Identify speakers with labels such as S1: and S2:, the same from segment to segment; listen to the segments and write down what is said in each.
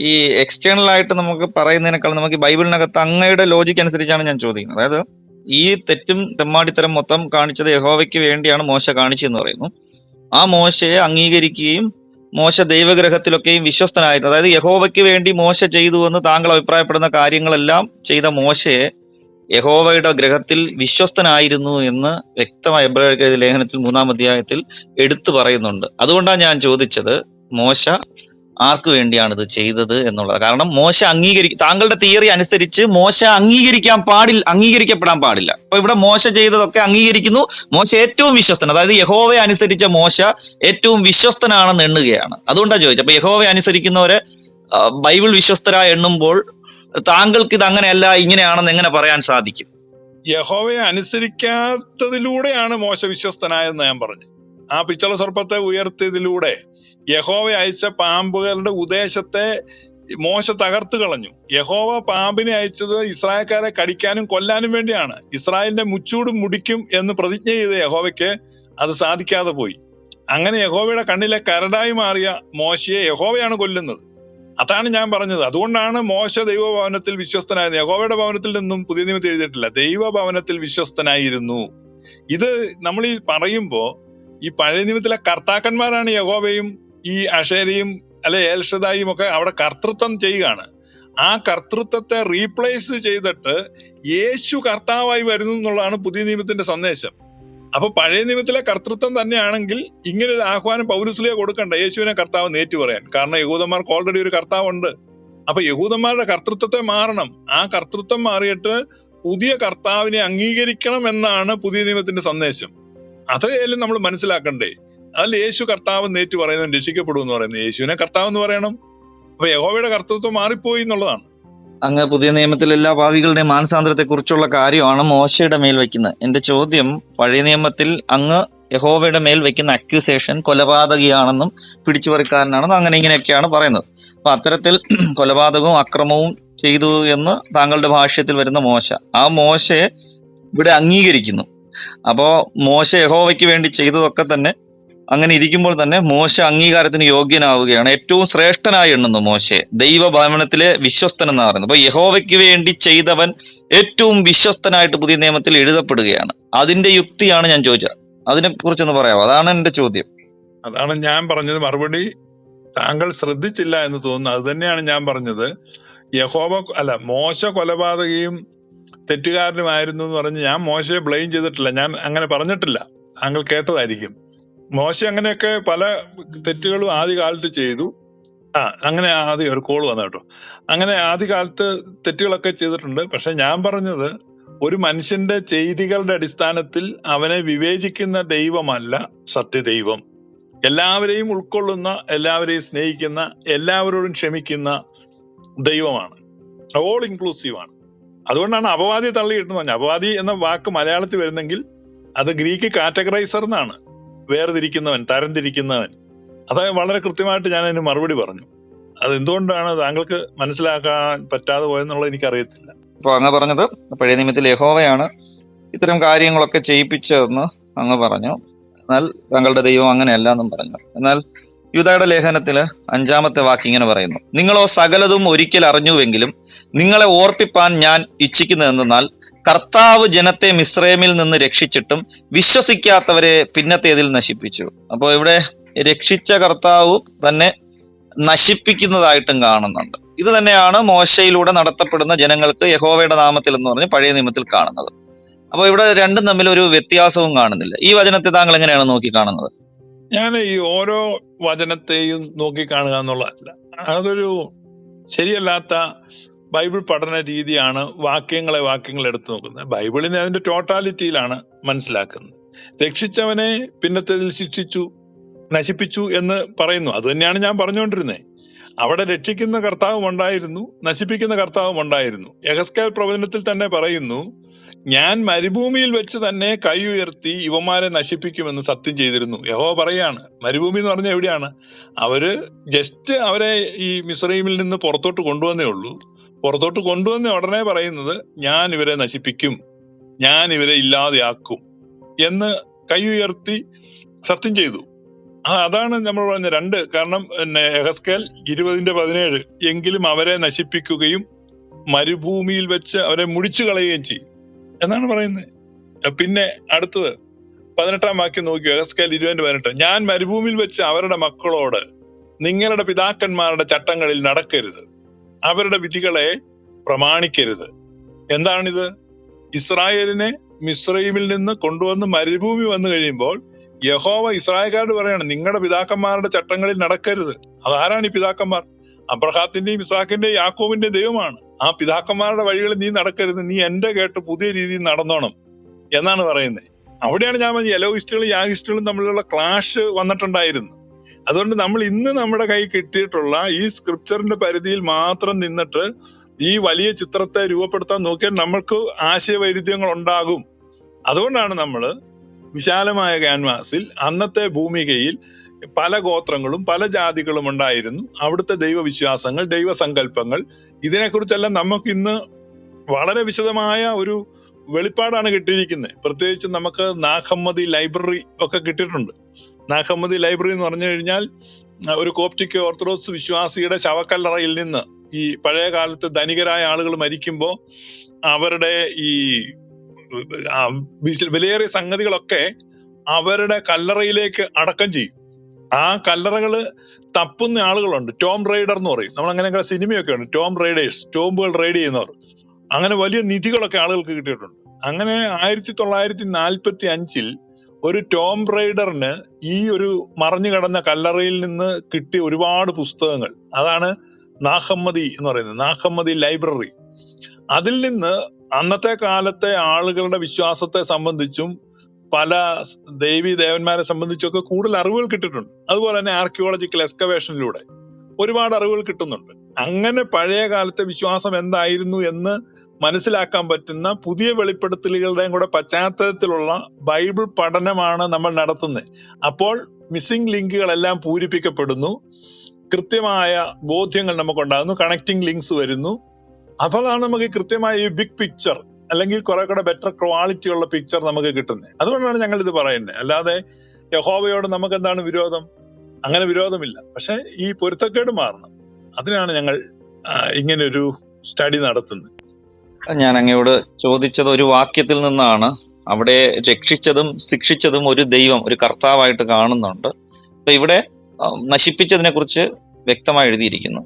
S1: ഈ എക്സ്റ്റേണൽ ആയിട്ട് നമുക്ക് പറയുന്നതിനേക്കാൾ നമുക്ക് ഈ ബൈബിളിനകത്ത് അങ്ങയുടെ ലോജിക്ക് അനുസരിച്ചാണ് ഞാൻ ചോദിക്കുന്നത്. അതായത് ഈ തെറ്റും തെമ്മാടിത്തരം മൊത്തം കാണിച്ചത് യഹോവയ്ക്ക് വേണ്ടിയാണ് മോശ കാണിച്ചതെന്ന് പറയുന്നു. ആ മോശയെ അംഗീകരിക്കുകയും മോശ ദൈവഗ്രഹത്തിലൊക്കെയും വിശ്വസ്തനായിരുന്നു അതായത് യഹോവയ്ക്ക് വേണ്ടി മോശ ചെയ്തു എന്ന് താങ്കൾ അഭിപ്രായപ്പെടുന്ന കാര്യങ്ങളെല്ലാം ചെയ്ത മോശയെ യഹോവയുടെ ഗ്രഹത്തിൽ വിശ്വസ്തനായിരുന്നു എന്ന് വ്യക്തമായ എബ്രാഹിം ലേഖനത്തിൽ മൂന്നാം അധ്യായത്തിൽ എടുത്തു പറയുന്നുണ്ട്. അതുകൊണ്ടാണ് ഞാൻ ചോദിച്ചത് മോശ ആർക്ക് വേണ്ടിയാണ് ഇത് ചെയ്തത് എന്നുള്ളത്. കാരണം മോശ അംഗീകരി താങ്കളുടെ തിയറി അനുസരിച്ച് മോശ അംഗീകരിക്കാൻ പാടില്ല അംഗീകരിക്കപ്പെടാൻ പാടില്ല. അപ്പൊ ഇവിടെ മോശ ചെയ്തതൊക്കെ അംഗീകരിക്കുന്നു. മോശ ഏറ്റവും വിശ്വസ്തൻ അതായത് യഹോവയെ അനുസരിച്ച മോശ ഏറ്റവും വിശ്വസ്തനാണെന്ന് എണ്ണുകയാണ്. അതുകൊണ്ടാണ് ചോദിച്ചത്. അപ്പൊ യഹോവയെ അനുസരിക്കുന്നവരെ ബൈബിൾ വിശ്വസ്തരായ എണ്ണുമ്പോൾ താങ്കൾക്ക് ഇത് അങ്ങനെയല്ല ഇങ്ങനെയാണെന്ന് എങ്ങനെ പറയാൻ സാധിക്കും?
S2: യഹോവയെ അനുസരിക്കാത്തതിലൂടെയാണ് മോശ വിശ്വസ്തനായെന്ന് ഞാൻ പറഞ്ഞു. ആ പിച്ചള സർപ്പത്തെ ഉയർത്തിയതിലൂടെ യഹോവ അയച്ച പാമ്പുകളുടെ ഉദ്ദേശത്തെ മോശ തകർത്തു കളഞ്ഞു. യഹോവ പാമ്പിനെ അയച്ചത് ഇസ്രായേൽക്കാരെ കടിക്കാനും കൊല്ലാനും വേണ്ടിയാണ്. ഇസ്രായേലിന്റെ മുച്ചൂടും മുടിക്കും എന്ന് പ്രതിജ്ഞ ചെയ്ത യഹോവയ്ക്ക് അത് സാധിക്കാതെ പോയി. അങ്ങനെ യഹോവയുടെ കണ്ണിലെ കരടായി മാറിയ മോശയെ യഹോവയാണ് കൊല്ലുന്നത്. അതാണ് ഞാൻ പറഞ്ഞത്. അതുകൊണ്ടാണ് മോശ ദൈവഭവനത്തിൽ വിശ്വസ്തനായത്. യഹോവയുടെ ഭവനത്തിൽ നിന്നും പുതിയ നിയമത്തിൽ എഴുതിയിട്ടില്ല. ദൈവഭവനത്തിൽ വിശ്വസ്തനായിരുന്നു. ഇത് നമ്മൾ ഈ പറയുമ്പോ ഈ പഴയ നിയമത്തിലെ കർത്താക്കന്മാരാണ് യഹോവയും ഈ അഷേരയും അല്ലെ ഏൽഷദായും ഒക്കെ അവിടെ കർത്തൃത്വം ചെയ്യുകയാണ്. ആ കർത്തൃത്വത്തെ റീപ്ലേസ് ചെയ്തിട്ട് യേശു കർത്താവായി വരുന്നു എന്നുള്ളതാണ് പുതിയ നിയമത്തിന്റെ സന്ദേശം. അപ്പൊ പഴയ നിയമത്തിലെ കർത്തൃത്വം തന്നെയാണെങ്കിൽ ഇങ്ങനെ ഒരു ആഹ്വാനം പൗലുസ്ലിയെ കൊടുക്കണ്ട. യേശുവിനെ കർത്താവ് നേറ്റു പറയാൻ. കാരണം യഹൂദന്മാർക്ക് ഓൾറെഡി ഒരു കർത്താവുണ്ട്. അപ്പൊ യഹൂദന്മാരുടെ കർത്തൃത്വത്തെ മാറണം. ആ കർത്തൃത്വം മാറിയിട്ട് പുതിയ കർത്താവിനെ അംഗീകരിക്കണം എന്നാണ് പുതിയ നിയമത്തിന്റെ സന്ദേശം. അതായാലും നമ്മൾ മനസ്സിലാക്കണ്ടേ. അതിൽ യേശു കർത്താവ് നേറ്റു പറയുന്നത് രക്ഷിക്കപ്പെടും എന്ന് പറയുന്നത് യേശുവിനെ കർത്താവ് എന്ന് പറയണം. അപ്പൊ യഹോവയുടെ കർത്തൃത്വം മാറിപ്പോയി എന്നുള്ളതാണ്.
S1: അങ്ങ് പുതിയ നിയമത്തിൽ എല്ലാ ഭാവികളുടെയും മാനസാന്തരത്തെ കുറിച്ചുള്ള കാര്യമാണ് മോശയുടെ മേൽ വെക്കുന്നത് എന്റെ ചോദ്യം പഴയ നിയമത്തിൽ അങ്ങ് യഹോവയുടെ മേൽ വെക്കുന്ന അക്യൂസേഷൻ കൊലപാതകിയാണെന്നും പിടിച്ചുപറിക്കാരനാണെന്നും അങ്ങനെ ഇങ്ങനെയൊക്കെയാണ് പറയുന്നത്. അപ്പൊ അത്തരത്തിൽ കൊലപാതകവും അക്രമവും ചെയ്തു എന്ന് താങ്കളുടെ ഭാഷ്യത്തിൽ വരുന്ന മോശ. ആ മോശയെ ഇവിടെ അംഗീകരിക്കുന്നു. അപ്പോ മോശ യഹോവയ്ക്ക് വേണ്ടി ചെയ്തതൊക്കെ തന്നെ അങ്ങനെ ഇരിക്കുമ്പോൾ തന്നെ മോശ അംഗീകാരത്തിന് യോഗ്യനാവുകയാണ്. ഏറ്റവും ശ്രേഷ്ഠനായി എണ്ണുന്നു മോശയെ ദൈവഭവനത്തിലെ വിശ്വസ്തൻ എന്ന് പറയുന്നത് അപ്പൊ യഹോവയ്ക്ക് വേണ്ടി ചെയ്തവൻ ഏറ്റവും വിശ്വസ്തനായിട്ട് പുതിയ നിയമത്തിൽ എഴുതപ്പെടുകയാണ്. അതിന്റെ യുക്തിയാണ് ഞാൻ ചോദിച്ചത്. അതിനെ കുറിച്ചൊന്ന് പറയാമോ? അതാണ് എന്റെ ചോദ്യം.
S2: അതാണ് ഞാൻ പറഞ്ഞത്. മറുപടി താങ്കൾ ശ്രദ്ധിച്ചില്ല എന്ന് തോന്നുന്നു. അത് തന്നെയാണ് ഞാൻ പറഞ്ഞത്. യഹോവ അല്ല മോശ കൊലപാതകയും തെറ്റുകാരനുമായിരുന്നു എന്ന് പറഞ്ഞ് ഞാൻ മോശയെ ബ്ലെയിം ചെയ്തിട്ടില്ല. ഞാൻ അങ്ങനെ പറഞ്ഞിട്ടില്ല. താങ്കൾ കേട്ടതായിരിക്കും. മോശ അങ്ങനെയൊക്കെ പല തെറ്റുകളും ആദ്യ കാലത്ത് ചെയ്തു. ആ അങ്ങനെ ആദ്യം ഒരു കോൾ വന്നു കേട്ടോ. അങ്ങനെ ആദ്യ കാലത്ത് തെറ്റുകളൊക്കെ ചെയ്തിട്ടുണ്ട്. പക്ഷെ ഞാൻ പറഞ്ഞത് ഒരു മനുഷ്യന്റെ ചെയ്തികളുടെ അടിസ്ഥാനത്തിൽ അവനെ വിവേചിക്കുന്ന ദൈവമല്ല സത്യദൈവം. എല്ലാവരെയും ഉൾക്കൊള്ളുന്ന എല്ലാവരെയും സ്നേഹിക്കുന്ന എല്ലാവരോടും ക്ഷമിക്കുന്ന ദൈവമാണ്. ഓൾ ഇൻക്ലൂസീവ് ആണ്. അതുകൊണ്ടാണ് അപവാദി തള്ളിയിട്ടെന്ന് പറഞ്ഞത്. അപവാദി എന്ന വാക്ക് മലയാളത്തിൽ വരുന്നെങ്കിൽ അത് ഗ്രീക്ക് കാറ്റഗറൈസർ എന്നാണ്. വേർതിരിക്കുന്നവൻ തരംതിരിക്കുന്നവൻ. അത് വളരെ കൃത്യമായിട്ട് ഞാൻ അതിന് മറുപടി പറഞ്ഞു. അത് എന്തുകൊണ്ടാണ് താങ്കൾക്ക് മനസ്സിലാക്കാൻ പറ്റാതെ പോയെന്നുള്ളത് എനിക്കറിയത്തില്ല.
S1: അപ്പൊ അങ്ങ് പറഞ്ഞത് പഴയ നിയമത്തിൽ യഹോവയാണ് ഇത്തരം കാര്യങ്ങളൊക്കെ ചെയ്യിപ്പിച്ചതെന്ന് അങ്ങ് പറഞ്ഞു. എന്നാൽ താങ്കളുടെ ദൈവം അങ്ങനെയല്ല എന്നും പറഞ്ഞു. എന്നാൽ യുദയുടെ ലേഖനത്തിൽ അഞ്ചാമത്തെ വാക്ക് ഇങ്ങനെ പറയുന്നു. നിങ്ങളോ സകലതും ഒരിക്കൽ അറിഞ്ഞുവെങ്കിലും നിങ്ങളെ ഓർപ്പിപ്പാൻ ഞാൻ ഇച്ഛിക്കുന്നതെന്നാൽ കർത്താവ് ജനത്തെ മിശ്രമിൽ നിന്ന് രക്ഷിച്ചിട്ടും വിശ്വസിക്കാത്തവരെ പിന്നത്തേതിൽ നശിപ്പിച്ചു. അപ്പോൾ ഇവിടെ രക്ഷിച്ച കർത്താവ് തന്നെ നശിപ്പിക്കുന്നതായിട്ടും കാണുന്നുണ്ട്. ഇത് തന്നെയാണ് മോശയിലൂടെ നടത്തപ്പെടുന്ന ജനങ്ങൾക്ക് യഹോവയുടെ നാമത്തിൽ എന്ന് പറഞ്ഞ് പഴയ നിയമത്തിൽ കാണുന്നത്. അപ്പോൾ ഇവിടെ രണ്ടും തമ്മിൽ ഒരു വ്യത്യാസവും കാണുന്നില്ല. ഈ വചനത്തെ താങ്കൾ എങ്ങനെയാണ് നോക്കി കാണുന്നത്?
S2: ഞാൻ ഈ ഓരോ വചനത്തെയും നോക്കിക്കാണുക എന്നുള്ള അതൊരു ശരിയല്ലാത്ത ബൈബിൾ പഠന രീതിയാണ് വാക്യങ്ങളെ വാക്യങ്ങൾ എടുത്തു നോക്കുന്നത്. ബൈബിളിനെ അതിന്റെ ടോട്ടാലിറ്റിയിലാണ് മനസ്സിലാക്കുന്നത്. രക്ഷിച്ചവനെ പിന്നത്തേതിൽ ശിക്ഷിച്ചു നശിപ്പിച്ചു എന്ന് പറയുന്നു. അത് തന്നെയാണ് ഞാൻ പറഞ്ഞുകൊണ്ടിരുന്നത് അവിടെ രക്ഷിക്കുന്ന കർത്താവും ഉണ്ടായിരുന്നു നശിപ്പിക്കുന്ന കർത്താവും ഉണ്ടായിരുന്നു. യഹസ്കേൽ പ്രവചനത്തിൽ തന്നെ പറയുന്നു ഞാൻ മരുഭൂമിയിൽ വെച്ച് തന്നെ കൈ ഉയർത്തി യുവമാരെ നശിപ്പിക്കുമെന്ന് സത്യം ചെയ്തിരുന്നു. യഹോ പറയാണ് മരുഭൂമി എന്ന് പറഞ്ഞാൽ എവിടെയാണ്? അവർ ജസ്റ്റ് അവരെ ഈ മിസ്രൈമിൽ നിന്ന് പുറത്തോട്ട് കൊണ്ടുവന്നേ ഉള്ളൂ. പുറത്തോട്ട് കൊണ്ടുവന്ന ഉടനെ പറയുന്നത് ഞാൻ ഇവരെ നശിപ്പിക്കും. ഞാൻ ഇവരെ ഇല്ലാതെയാക്കും. എന്ന് കൈ ഉയർത്തി സത്യം ചെയ്തു. ആ അതാണ് നമ്മൾ പറഞ്ഞ രണ്ട്. കാരണം പിന്നെ എഹസ്കേൽ ഇരുപതിന്റെ പതിനേഴ്. എങ്കിലും അവരെ നശിപ്പിക്കുകയും മരുഭൂമിയിൽ വെച്ച് അവരെ മുടിച്ചു കളയുകയും ചെയ്യും. എന്നാണ് പറയുന്നത്. പിന്നെ അടുത്തത്. പതിനെട്ടാം വാക്യം നോക്കി എഹസ്കേൽ ഇരുപതിന്റെ പതിനെട്ട്. ഞാൻ മരുഭൂമിയിൽ വെച്ച് അവരുടെ മക്കളോട് നിങ്ങളുടെ പിതാക്കന്മാരുടെ ചട്ടങ്ങളിൽ നടക്കരുത്. അവരുടെ വിധികളെ പ്രമാണിക്കരുത്. എന്താണിത്? ഇസ്രായേലിനെ മിസ്രൈമിൽ നിന്ന് കൊണ്ടുവന്ന് മരുഭൂമി വന്നു കഴിയുമ്പോൾ യഹോവ ഇസ്രായേൽക്കാരോട് പറയാണ് നിങ്ങളുടെ പിതാക്കന്മാരുടെ ചട്ടങ്ങളിൽ നടക്കരുത്. അതാരാണ് ഈ പിതാക്കന്മാർ? അബ്രഹാത്തിന്റെയും ഇസാഖിന്റെയും യാക്കോവിന്റെയും ദൈവമാണ്. ആ പിതാക്കന്മാരുടെ വഴികളിൽ നീ നടക്കരുത് നീ എന്റെ കേട്ട് പുതിയ രീതിയിൽ നടന്നോണം എന്നാണ് പറയുന്നത്. അവിടെയാണ് ഞാൻ പറഞ്ഞത് യലോഹിസ്റ്റുകളും യാഹിസ്റ്റുകളും തമ്മിലുള്ള ക്ലാഷ് വന്നിട്ടുണ്ടായിരുന്നു. അതുകൊണ്ട് നമ്മൾ ഇന്ന് നമ്മുടെ കൈ കിട്ടിയിട്ടുള്ള ഈ സ്ക്രിപ്ചറിന്റെ പരിധിയിൽ മാത്രം നിന്നിട്ട് ഈ വലിയ ചിത്രത്തെ രൂപപ്പെടുത്താൻ നോക്കിയാൽ നമ്മൾക്ക് ആശയവൈരുദ്ധ്യങ്ങൾ ഉണ്ടാകും. അതുകൊണ്ടാണ് നമ്മൾ വിശാലമായ ക്യാൻവാസിൽ അന്നത്തെ ഭൂമികയിൽ പല ഗോത്രങ്ങളും പല ജാതികളും ഉണ്ടായിരുന്നു. അവിടുത്തെ ദൈവവിശ്വാസങ്ങൾ ദൈവസങ്കല്പങ്ങൾ ഇതിനെക്കുറിച്ചെല്ലാം നമുക്ക് ഇന്ന് വളരെ വിശദമായ ഒരു വെളിപ്പാടാണ് കിട്ടിയിരിക്കുന്നത്. പ്രത്യേകിച്ച് നമുക്ക് നാഹമ്മദി ലൈബ്രറി ഒക്കെ കിട്ടിയിട്ടുണ്ട്. നാഹമ്മദി ലൈബ്രറി എന്ന് പറഞ്ഞു കഴിഞ്ഞാൽ ഒരു കോപ്റ്റിക് ഓർത്തഡോക്സ് വിശ്വാസിയുടെ ശവക്കല്ലറയിൽ നിന്ന് ഈ പഴയ കാലത്ത് ധനികരായ ആളുകൾ മരിക്കുമ്പോൾ അവരുടെ ഈ വിലയേറിയ സംഗതികളൊക്കെ അവരുടെ കല്ലറയിലേക്ക് അടക്കം ചെയ്യും. ആ കല്ലറകൾ തപ്പുന്ന ആളുകളുണ്ട്. ടോം റൈഡർ എന്ന് പറയും. നമ്മൾ അങ്ങനെയൊക്കെ സിനിമയൊക്കെ ഉണ്ട്. ടോം റൈഡേഴ്സ് ടോംബുകൾ റൈഡ് ചെയ്യുന്നവർ. അങ്ങനെ വലിയ നിധികളൊക്കെ ആളുകൾക്ക് കിട്ടിയിട്ടുണ്ട്. അങ്ങനെ ആയിരത്തി തൊള്ളായിരത്തി നാൽപ്പത്തി അഞ്ചിൽ ഒരു ടോം റൈഡറിന് ഈ ഒരു മറഞ്ഞു കിടന്ന കല്ലറയിൽ നിന്ന് കിട്ടിയ ഒരുപാട് പുസ്തകങ്ങൾ. അതാണ് നാഹമ്മദി എന്ന് പറയുന്നത്. നാഹമ്മദി ലൈബ്രറി. അതിൽ നിന്ന് അന്നത്തെ കാലത്തെ ആളുകളുടെ വിശ്വാസത്തെ സംബന്ധിച്ചും പല ദേവി ദേവന്മാരെ സംബന്ധിച്ചൊക്കെ കൂടുതൽ അറിവുകൾ കിട്ടിയിട്ടുണ്ട്. അതുപോലെ തന്നെ ആർക്കിയോളജിക്കൽ എക്സ്കവേഷനിലൂടെ ഒരുപാട് അറിവുകൾ കിട്ടുന്നുണ്ട്. അങ്ങനെ പഴയ കാലത്തെ വിശ്വാസം എന്തായിരുന്നു എന്ന് മനസ്സിലാക്കാൻ പറ്റുന്ന പുതിയ വെളിപ്പെടുത്തലുകളുടെയും കൂടെ പശ്ചാത്തലത്തിലുള്ള ബൈബിൾ പഠനമാണ് നമ്മൾ നടത്തുന്നത്. അപ്പോൾ മിസ്സിംഗ് ലിങ്കുകളെല്ലാം പൂരിപ്പിക്കപ്പെടുന്നു. കൃത്യമായ ബോധ്യങ്ങൾ നമുക്കുണ്ടാകുന്നു. കണക്റ്റിംഗ് ലിങ്ക്സ് വരുന്നു. അപ്പോഴാണ് നമുക്ക് കൃത്യമായ ഈ ബിഗ് പിക്ചർ അല്ലെങ്കിൽ കുറെ കൂടെ ബെറ്റർ ക്വാളിറ്റി ഉള്ള പിക്ചർ നമുക്ക് കിട്ടുന്നത്. അതുകൊണ്ടാണ് ഞങ്ങൾ ഇത് പറയുന്നത്. അല്ലാതെ യഹോവയോട് നമുക്ക് എന്താണ് വിരോധം? അങ്ങനെ വിരോധമില്ല. പക്ഷെ ഈ പൊരുത്തക്കേട് മാറണം. അതിനാണ് ഞങ്ങൾ ഇങ്ങനെ ഒരു സ്റ്റഡി നടത്തുന്നത്.
S1: ഞാൻ അങ്ങയോട് ചോദിച്ചത് ഒരു വാക്യത്തിൽ നിന്നാണ്. അവിടെ രക്ഷിച്ചതും ശിക്ഷിച്ചതും ഒരു ദൈവം ഒരു കർത്താവായിട്ട് കാണുന്നുണ്ട്. അപ്പൊ ഇവിടെ നശിപ്പിച്ചതിനെ കുറിച്ച് വ്യക്തമായി എഴുതിയിരിക്കുന്നു.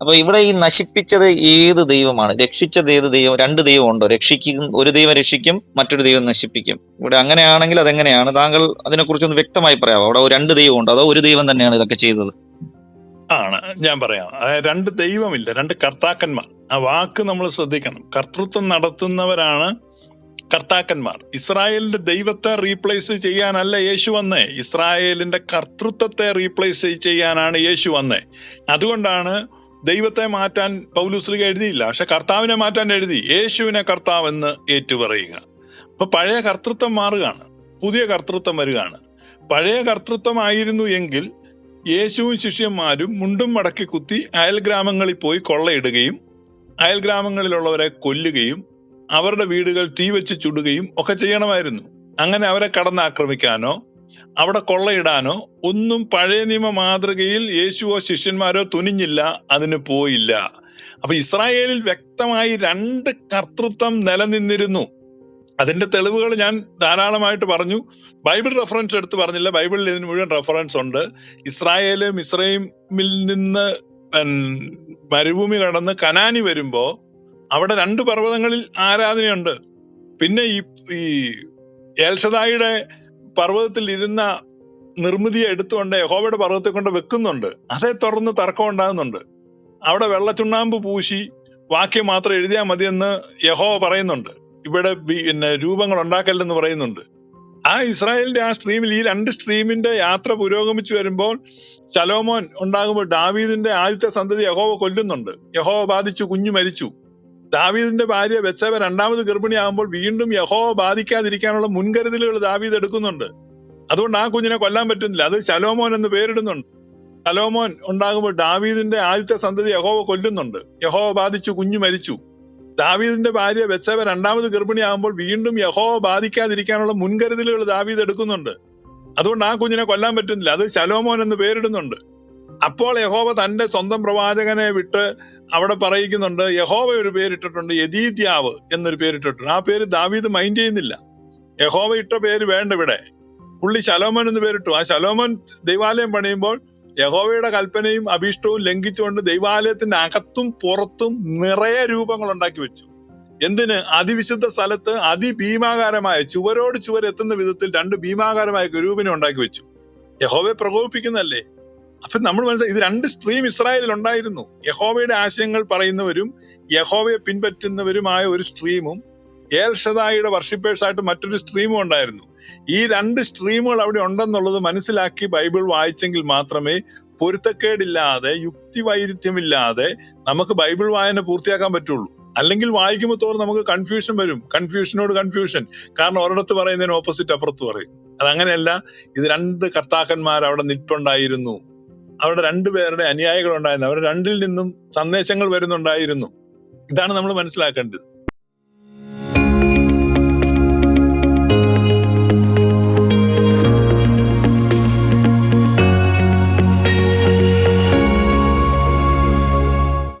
S1: അപ്പൊ ഇവിടെ ഈ നശിപ്പിച്ചത് ഏത് ദൈവമാണ്? രക്ഷിച്ചത് ഏത് ദൈവം? രണ്ട് ദൈവം ഉണ്ടോ? രക്ഷിക്കും ഒരു ദൈവം രക്ഷിക്കും മറ്റൊരു ദൈവം നശിപ്പിക്കും. ഇവിടെ അങ്ങനെയാണെങ്കിൽ അതെങ്ങനെയാണ്? താങ്കൾ അതിനെക്കുറിച്ചൊന്ന് വ്യക്തമായി പറയാമോ? അവിടെ രണ്ട് ദൈവം ഉണ്ടോ? അതോ ഒരു ദൈവം തന്നെയാണ് ഇതൊക്കെ ചെയ്തത്?
S2: ആണ്. ഞാൻ പറയാം. അതായത് രണ്ട് ദൈവമില്ല രണ്ട് കർത്താക്കന്മാർ. ആ വാക്ക് നമ്മൾ ശ്രദ്ധിക്കണം. കർത്തൃത്വം നടത്തുന്നവരാണ് കർത്താക്കന്മാർ. ഇസ്രായേലിന്റെ ദൈവത്തെ റീപ്ലേസ് ചെയ്യാനല്ല യേശു വന്നേ. ഇസ്രായേലിന്റെ കർത്തൃത്വത്തെ റീപ്ലേസ് ചെയ്യാനാണ് യേശു വന്നേ. അതുകൊണ്ടാണ് ദൈവത്തെ മാറ്റാൻ പൗലുസ്ലിക എഴുതിയില്ല. പക്ഷെ കർത്താവിനെ മാറ്റാൻ എഴുതി. യേശുവിനെ കർത്താവ് എന്ന് ഏറ്റുപറയുക. അപ്പൊ പഴയ കർത്തൃത്വം മാറുകയാണ്. പുതിയ കർത്തൃത്വം വരികയാണ്. പഴയ കർത്തൃത്വമായിരുന്നു എങ്കിൽ യേശുവും ശിഷ്യന്മാരും മുണ്ടും മടക്കി കുത്തി അയൽ ഗ്രാമങ്ങളിൽ പോയി കൊള്ളയിടുകയും അയൽ ഗ്രാമങ്ങളിലുള്ളവരെ കൊല്ലുകയും അവരുടെ വീടുകൾ തീ വെച്ച് ചുടുകയും ഒക്കെ ചെയ്യണമായിരുന്നു. അങ്ങനെ അവരെ കടന്നാക്രമിക്കാനോ അവിടെ കൊള്ളയിടാനോ ഒന്നും പഴയ നിയമ മാതൃകയിൽ യേശുവോ ശിഷ്യന്മാരോ തുനിഞ്ഞില്ല അതിന് പോയില്ല. അപ്പൊ ഇസ്രായേലിൽ വ്യക്തമായി രണ്ട് കർത്തൃത്വം നിലനിന്നിരുന്നു. അതിന്റെ തെളിവുകൾ ഞാൻ ധാരാളമായിട്ട് പറഞ്ഞു. ബൈബിൾ റെഫറൻസ് എടുത്ത് പറഞ്ഞില്ല. ബൈബിളിൽ ഇതിന് മുഴുവൻ റെഫറൻസ് ഉണ്ട്. ഇസ്രായേൽ മിസ്രൈമിൽ നിന്ന് മരുഭൂമി കടന്ന് കനാനി വരുമ്പോ അവിടെ രണ്ട് പർവതങ്ങളിൽ ആരാധനയുണ്ട്. പിന്നെ ഈ ഈ ഏൽഷദായിയുടെ പർവതത്തിൽ ഇരുന്ന നിർമ്മിതിയെ എടുത്തുകൊണ്ട് യഹോബയുടെ പർവതത്തെ കൊണ്ട് വെക്കുന്നുണ്ട്. അതേ തുടർന്ന് തർക്കം ഉണ്ടാകുന്നുണ്ട്. അവിടെ വെള്ളച്ചുണ്ണാമ്പ് പൂശി വാക്യം മാത്രം എഴുതിയാൽ മതിയെന്ന് യഹോവ പറയുന്നുണ്ട്. ഇവിടെ പിന്നെ രൂപങ്ങൾ ഉണ്ടാക്കല്ലെന്ന് പറയുന്നുണ്ട്. ആ ഇസ്രായേലിന്റെ ആ സ്ട്രീമിൽ ഈ രണ്ട് സ്ട്രീമിന്റെ യാത്ര പുരോഗമിച്ചു വരുമ്പോൾ ശലോമോൻ ഉണ്ടാകുമ്പോൾ ദാവീദിന്റെ ആദ്യത്തെ സന്തതി യഹോവ കൊല്ലുന്നുണ്ട്. യഹോവ ബാധിച്ചു കുഞ്ഞു മരിച്ചു. ദാവീദിന്റെ ഭാര്യ വെച്ചവ രണ്ടാമത് ഗർഭിണിയാകുമ്പോൾ വീണ്ടും യഹോവ ബാധിക്കാതിരിക്കാനുള്ള മുൻകരുതലുകൾ ദാവീദ് എടുക്കുന്നുണ്ട്. അതുകൊണ്ട് ആ കുഞ്ഞിനെ കൊല്ലാൻ പറ്റുന്നില്ല. അത് ശലോമോൻ എന്ന് പേരിടുന്നുണ്ട്. ശലോമോൻ ഉണ്ടാകുമ്പോൾ ദാവീദിന്റെ ആദ്യത്തെ സന്തതി യഹോവ കൊല്ലുന്നുണ്ട്. യഹോവ ബാധിച്ചു കുഞ്ഞു മരിച്ചു. ദാവീദിന്റെ ഭാര്യ ബെച്ചവ രണ്ടാമത് ഗർഭിണിയാകുമ്പോൾ വീണ്ടും യഹോ ബാധിക്കാതിരിക്കാനുള്ള മുൻകരുതലുകൾ ദാവീദ് എടുക്കുന്നുണ്ട്. അതുകൊണ്ട് ആ കുഞ്ഞിനെ കൊല്ലാൻ പറ്റുന്നില്ല. അത് ശലോമോൻ എന്ന് പേരിടുന്നുണ്ട്. അപ്പോൾ യഹോവ തന്റെ സ്വന്തം പ്രവാചകനെ വിട്ട് അവിടെ പറയിക്കുന്നുണ്ട് യഹോവ ഒരു പേരിട്ടിട്ടുണ്ട് യദീദ്യാവ് എന്നൊരു പേരിട്ടിട്ടുണ്ട്. ആ പേര് ദാവീദ് മൈൻഡ് ചെയ്യുന്നില്ല. യഹോവ ഇട്ട പേര് വേണ്ട ഇവിടെ. പുള്ളി ശലോമോൻ എന്ന് പേരിട്ടു. ആ ശലോമോൻ ദൈവാലയം പണിയുമ്പോൾ യഹോവയുടെ കൽപ്പനയും അഭീഷ്ടവും ലംഘിച്ചുകൊണ്ട് ദൈവാലയത്തിന്റെ അകത്തും പുറത്തും നിറയെ രൂപങ്ങൾ ഉണ്ടാക്കി വെച്ചു. എന്തിന്? അതിവിശുദ്ധ സ്ഥലത്ത് അതിഭീമാകാരമായ ചുവരോട് ചുവർ എത്തുന്ന വിധത്തിൽ രണ്ട് ഭീമാകാരമായ ഗരൂപിനെ ഉണ്ടാക്കി വെച്ചു. യഹോവയെ പ്രകോപിപ്പിക്കുന്നല്ലേ അപ്പൊ നമ്മൾ മനസ്സിലായി ഇത് രണ്ട് സ്ട്രീം ഇസ്രായേലിൽ ഉണ്ടായിരുന്നു. യഹോവയുടെ ആശയങ്ങൾ പറയുന്നവരും യഹോവയെ പിൻപറ്റുന്നവരുമായ ഒരു സ്ട്രീമും ഏൽഷദായിയുടെ വർഷിപ്പേഴ്സ് ആയിട്ട് മറ്റൊരു സ്ട്രീമും ഉണ്ടായിരുന്നു. ഈ രണ്ട് സ്ട്രീമുകൾ അവിടെ ഉണ്ടെന്നുള്ളത് മനസ്സിലാക്കി ബൈബിൾ വായിച്ചെങ്കിൽ മാത്രമേ പൊരുത്തക്കേടില്ലാതെ യുക്തി വൈരുദ്ധ്യമില്ലാതെ നമുക്ക് ബൈബിൾ വായന പൂർത്തിയാക്കാൻ പറ്റുള്ളൂ. അല്ലെങ്കിൽ വായിക്കുമ്പോൾ തോറും നമുക്ക് കൺഫ്യൂഷൻ വരും. കൺഫ്യൂഷനോട് കൺഫ്യൂഷൻ കാരണം ഒരിടത്ത് പറയുന്നതിന് ഓപ്പോസിറ്റ് അപ്പുറത്ത് പറയും. അതങ്ങനെയല്ല ഇത് രണ്ട് കർത്താക്കന്മാർ അവിടെ നിൽപ്പുണ്ടായിരുന്നു. അവരുടെ രണ്ടുപേരുടെ അനുയായികൾ ഉണ്ടായിരുന്നു അവരുടെ രണ്ടിൽ നിന്നും സന്ദേശങ്ങൾ വരുന്നുണ്ടായിരുന്നു. ഇതാണ് നമ്മൾ മനസ്സിലാക്കേണ്ടത്.